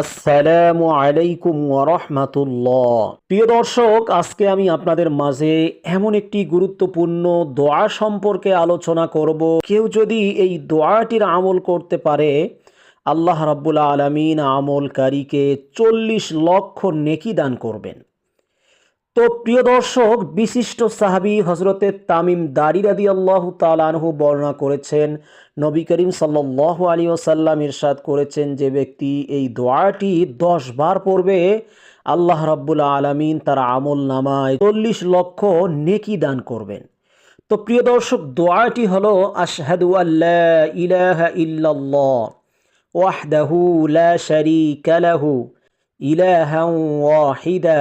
আসসালামু আলাইকুম ওরহমাতুল্লাহ প্রিয় দর্শক, আজকে আমি আপনাদের মাঝে এমন একটি গুরুত্বপূর্ণ দোয়া সম্পর্কে আলোচনা করব। কেউ যদি এই দোয়াটির আমল করতে পারে, আল্লাহ রাব্বুল আলমিন আমলকারীকে চল্লিশ লক্ষ নেকি দান করবেন। তো প্রিয় দর্শক, বিশিষ্ট সাহাবি হজরতে তামিম দারি রাদি আল্লাহ তালানহু বর্ণনা করেছেন, নবী করিম সাল্লাহ আলী ওসাল্লাম ইরশাদ করেছেন যে ব্যক্তি এই দোয়াটি দশ বার পড়বে, আল্লাহ রাব্বুল আলমিন তার আমল নামায় চল্লিশ লক্ষ নেকি দান করবেন। তো প্রিয় দর্শক, দোয়াটি হলো, আশহাদু আল্লাহ ইলাহা ওয়াহদাহু লা শারীকা লাহু ওয়াহিদা।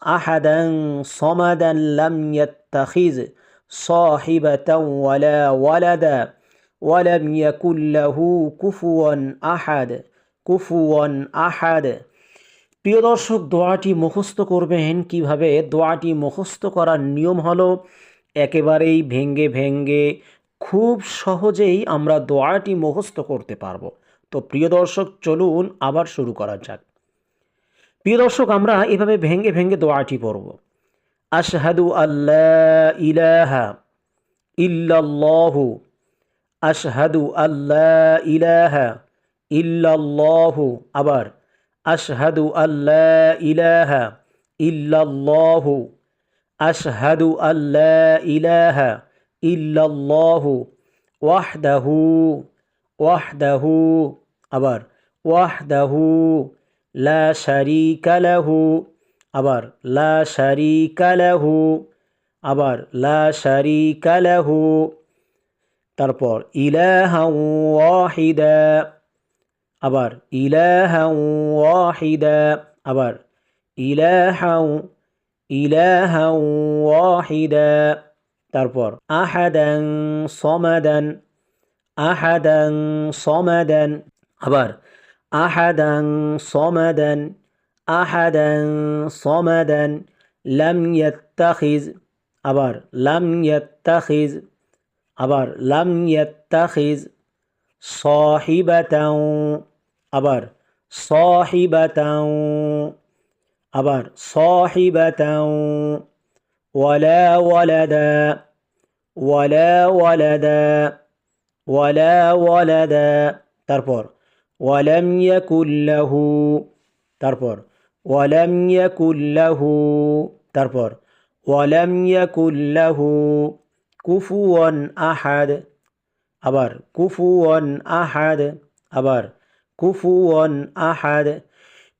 আহাদান সমাদান লাম ইয়াত্তাখিজ সাহিবাতাও ওয়ালা ওয়ালাদা ওয়ালাম ইয়াকুল্লাহু কুফুয়ান আহাদ কুফুয়ান আহাদ প্রিয় দর্শক, দোয়াটি মুখস্থ করবেন কীভাবে? দোয়াটি মুখস্থ করার নিয়ম হলো একেবারেই ভেঙ্গে ভেঙ্গে খুব সহজেই আমরা দোয়াটি মুখস্থ করতে পারব। তো প্রিয় দর্শক, চলুন আবার শুরু করা যাক। প্রিয় দর্শক, আমরা এভাবে ভেঙ্গে ভেঙ্গে দোয়াটি পড়ব। আশহাদু আল্লাহ ইলাহা ইল্লাল্লাহু, আশহাদু আল্লাহ ইলাহা ইল্লাল্লাহু, আবার আশহাদু আল্লাহ ইলাহা ইল্লাল্লাহু, আশহাদু আল্লাহ ইলাহা ইল্লাল্লাহু, ওয়াহদাহু ওয়াহদাহু, আবার ওয়াহদাহু লা শারিকা লাহু আবার লা শারিকা লাহু আবার লা শারিকা লাহু তারপর ইলাহাউ ওয়াহিদা আবার ইলাহাউ ওয়াহিদা আবার ইলাহাউ ইলাহাউ ওয়াহিদা তারপর আহাদান সমাদান আহাদান সমাদান আবার أحدا صمدا أحدا صمدا لم يتخذ أبار لم يتخذ أبار لم يتخذ صاحبة أبار صاحبة أبار صاحبة ولا ولدا ولا ولدا ولا ولدا تربور. ওয়ালাম ইয়াকুল্লাহু তারপর, ওয়ালাম ইয়াকুল্লাহু তারপর, ওয়ালাম ইয়াকুল্লাহু কুফুয়ান আহাদ, আবার কুফুয়ান আহাদ, আবার কুফুয়ান আহাদ।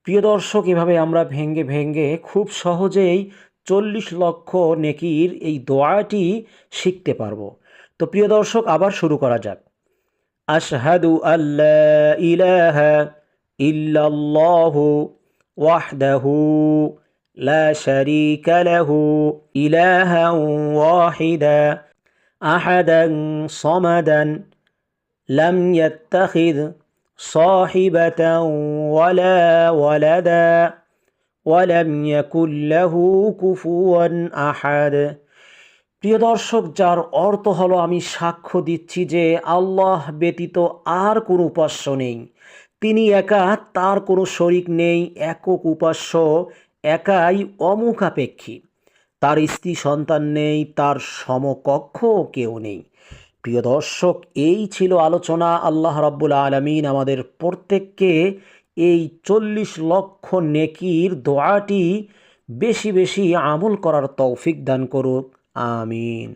প্রিয় দর্শক, এভাবে আমরা ভেঙ্গে ভেঙ্গে খুব সহজেই চল্লিশ লক্ষ নেকির এই দোয়াটি শিখতে পারব। তো প্রিয় দর্শক, আবার শুরু করা যাক। أشهد أن لا إله إلا الله وحده لا شريك له إلها واحدا أحدا صمدا لم يتخذ صاحبة ولا ولدا ولم يكن له كفوا أحد. প্রিয় দর্শক, যার অর্থ হলো আমি সাক্ষ্য দিচ্ছি যে আল্লাহ ব্যতীত আর কোনো উপাস্য নেই। তিনি একা, তার কোনো শরিক নেই, একক উপাস্য একাই অমুখাপেক্ষী। তার স্ত্রী সন্তান নেই, তার সমকক্ষ কেউ নেই। প্রিয় দর্শক, এই ছিল আলোচনা। আল্লাহ রাব্বুল আলমিন আমাদের প্রত্যেককে এই চল্লিশ লক্ষ নেকির দোয়াটি বেশি বেশি আমল করার তৌফিক দান করুক। ആമീൻ